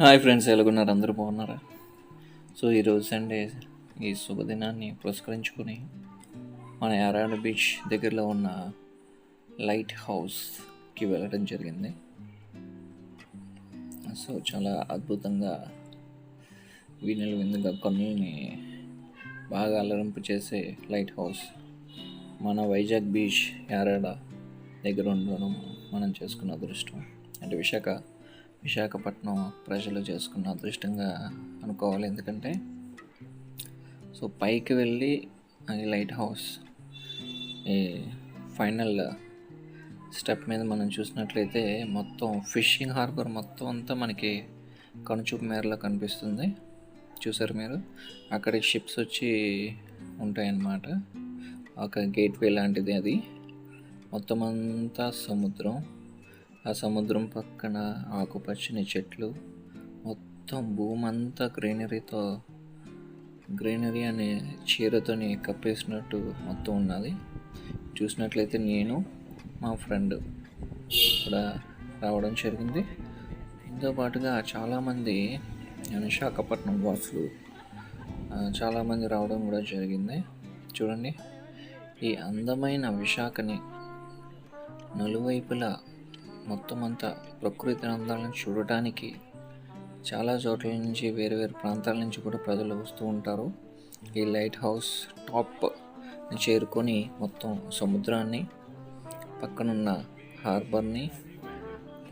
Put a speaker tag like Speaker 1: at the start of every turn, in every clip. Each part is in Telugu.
Speaker 1: Hi friends ఎలాగున్నారు? అందరూ బాగున్నారా? సో ఈరోజు సండే ఈ శుభదినాన్ని పురస్కరించుకొని మన యారాడ బీచ్ దగ్గరలో ఉన్న లైట్ హౌస్కి వెళ్ళడం జరిగింది. సో చాలా అద్భుతంగా వీణలు విందుగా కన్నుల్ని బాగా అలరింపు చేసే లైట్ హౌస్ మన వైజాగ్ బీచ్ యారాడ దగ్గర ఉండడం మనం చేసుకున్న అదృష్టం. అంటే విశాఖ విశాఖపట్నం ప్రజలు చేసుకున్న అదృష్టంగా అనుకోవాలి. ఎందుకంటే సో పైకి వెళ్ళి ఈ లైట్ హౌస్ ఈ ఫైనల్ స్టెప్ మీద మనం చూసినట్లయితే మొత్తం ఫిషింగ్ హార్బర్ మొత్తం అంతా మనకి కనుచూపు మేరలో కనిపిస్తుంది. చూసారు మీరు? అక్కడ షిప్స్ వచ్చి ఉంటాయన్నమాట. ఒక గేట్వే లాంటిది అది. మొత్తం అంతా సముద్రం. ఆ సముద్రం పక్కన ఆకుపచ్చని చెట్లు మొత్తం భూమి అంతా గ్రీనరీతో గ్రీనరీ అనే చీరతోని కప్పేసినట్టు మొత్తం ఉన్నది. చూసినట్లయితే నేను మా ఫ్రెండ్ కూడా రావడం జరిగింది. దీంతో పాటుగా చాలామంది విశాఖపట్నం వాసులు చాలామంది రావడం కూడా జరిగింది. చూడండి ఈ అందమైన విశాఖని నలువైపులా మొత్తం అంతా ప్రకృతి అందాలను చూడటానికి చాలా చోట్ల నుంచి వేరు వేరు ప్రాంతాల నుంచి కూడా ప్రజలు వస్తూ ఉంటారు. ఈ లైట్ హౌస్ టాప్ చేరుకొని మొత్తం సముద్రాన్ని పక్కనున్న హార్బర్ని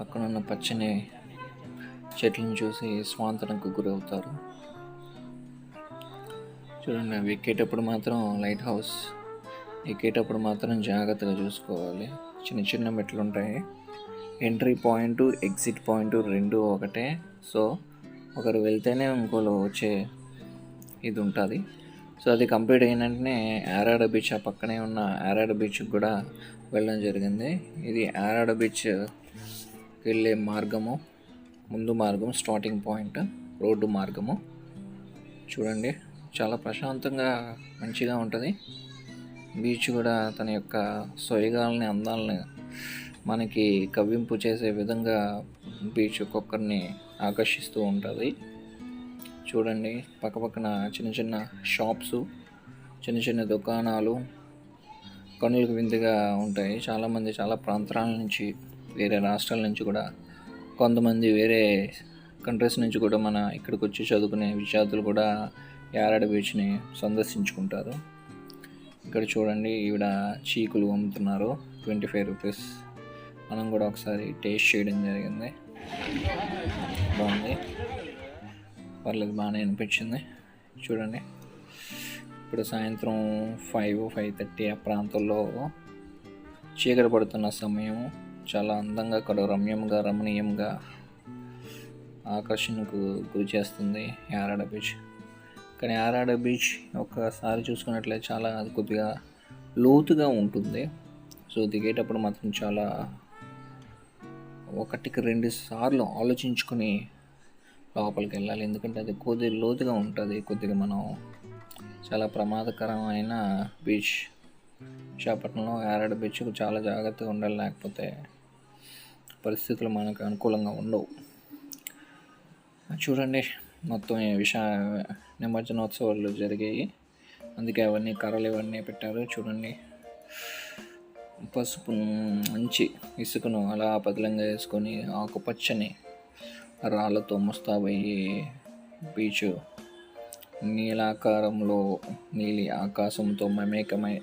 Speaker 1: పక్కనున్న పచ్చని చెట్లను చూసి స్వాంతనకు గురవుతారు. చూడండి ఎక్కేటప్పుడు మాత్రం లైట్ హౌస్ ఎక్కేటప్పుడు మాత్రం జాగ్రత్తగా చూసుకోవాలి. చిన్న చిన్న మెట్లు ఉంటాయి ఎంట్రీ పాయింట్ ఎగ్జిట్ పాయింట్ రెండు ఒకటే. సో ఒకరు వెళ్తేనే ఇంకోలో వచ్చే ఇది ఉంటుంది సో అది కంప్లీట్ అయిన వెంటనే ఆరాడ బీచ్ ఆ పక్కనే ఉన్న ఆరాడ బీచ్కి కూడా వెళ్ళడం జరిగింది. ఇది ఆరాడ బీచ్ వెళ్ళే మార్గము. ముందు మార్గం స్టార్టింగ్ పాయింట్ రోడ్డు మార్గము. చూడండి చాలా ప్రశాంతంగా మంచిగా ఉంటుంది. బీచ్ కూడా తన యొక్క సొయగాలని అందాలని మనకి కవ్వింపు చేసే విధంగా బీచ్ ఒక్కొక్కరిని ఆకర్షిస్తూ ఉంటుంది. చూడండి పక్కపక్కన చిన్న చిన్న షాప్స్ చిన్న చిన్న దుకాణాలు కనులకు విందుగా ఉంటాయి. చాలామంది చాలా ప్రాంతాల నుంచి వేరే రాష్ట్రాల నుంచి కూడా కొంతమంది వేరే కంట్రీస్ నుంచి కూడా మన ఇక్కడికి వచ్చి చదువుకునే విద్యార్థులు కూడా యారాడ బీచ్ని సందర్శించుకుంటారు. ఇక్కడ చూడండి ఈవిడ చీకులు అమ్ముతున్నారు. Twenty five rupees. మనం కూడా ఒకసారి టేస్ట్ చేయడం జరిగింది. బాగుంది. పర్లేదు బాగానే అనిపించింది. చూడండి. ఇప్పుడు సాయంత్రం ఫైవ్ ఫైవ్ థర్టీ ఆ ప్రాంతంలో చీకటి పడుతున్న సమయం. చాలా అందంగా అక్కడ రమ్యంగా రమణీయంగా ఆకర్షణకు గురి చేస్తుంది యారాడ బీచ్ కానీ యారాడ బీచ్ ఒకసారి చూసుకున్నట్లయితే చాలా అది కొద్దిగా లోతుగా ఉంటుంది. సో దిగేటప్పుడు మాత్రం చాలా ఒకటికి రెండు సార్లు ఆలోచించుకొని లోపలికి వెళ్ళాలి. ఎందుకంటే అది కొద్దిగా లోతుగా ఉంటుంది. కొద్దిగా మనం చాలా ప్రమాదకరమైన బీచ్. విశాఖపట్నంలో యారాడ బీచ్ చాలా జాగ్రత్తగా ఉండాలి. లేకపోతే పరిస్థితులు మనకు అనుకూలంగా ఉండవు. చూడండి. మొత్తం విషా నిమజ్జనోత్సవాలు జరిగాయి. అందుకే అవన్నీ కర్రలు ఇవన్నీ పెట్టారు. చూడండి. పసుపు మంచి ఇసుకను అలా పదిలంగా వేసుకొని ఆకుపచ్చని రాళ్ళతో ముస్తాబయ్యి బీచ్. నీలాకారంలో నీలి ఆకాశంతో మమేకమై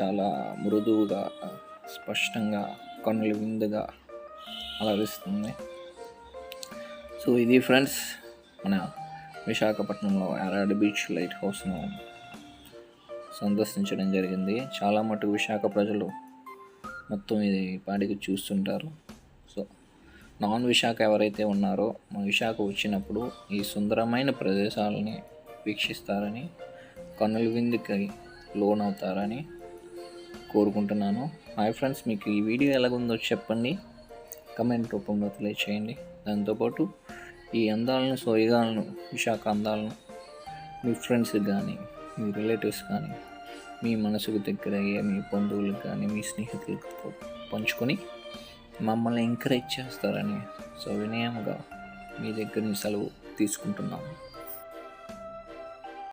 Speaker 1: చాలా మృదువుగా స్పష్టంగా కన్నులు విందుగా అలరిస్తుంది. సో ఇది ఫ్రెండ్స్ మన విశాఖపట్నంలో ఎరాడ్ బీచ్ లైట్ హౌస్ను సందర్శించడం జరిగింది. చాలా మటుకు విశాఖ ప్రజలు మొత్తం ఇది పాడికి చూస్తుంటారు. సో నాన్ విశాఖ ఎవరైతే ఉన్నారో మన విశాఖ వచ్చినప్పుడు ఈ సుందరమైన ప్రదేశాలని వీక్షిస్తారని కన్నుల విందుకి లోన్ అవుతారని కోరుకుంటున్నాను. హాయ్ ఫ్రెండ్స్ మీకు ఈ వీడియో ఎలాగుందో చెప్పండి. కమెంట్ రూపంలో తెలియచేయండి. దాంతోపాటు ఈ అందాలను సోయగాలను విశాఖ అందాలను మీ ఫ్రెండ్స్ కానీ మీ రిలేటివ్స్ కానీ మీ మనసుకు దగ్గర అయ్యే మీ బంధువులకు కానీ మీ స్నేహితులతో పంచుకొని మమ్మల్ని ఎంకరేజ్ చేస్తారని సో వినయంగా మీ దగ్గర నుంచి సెలవు తీసుకుంటున్నాము.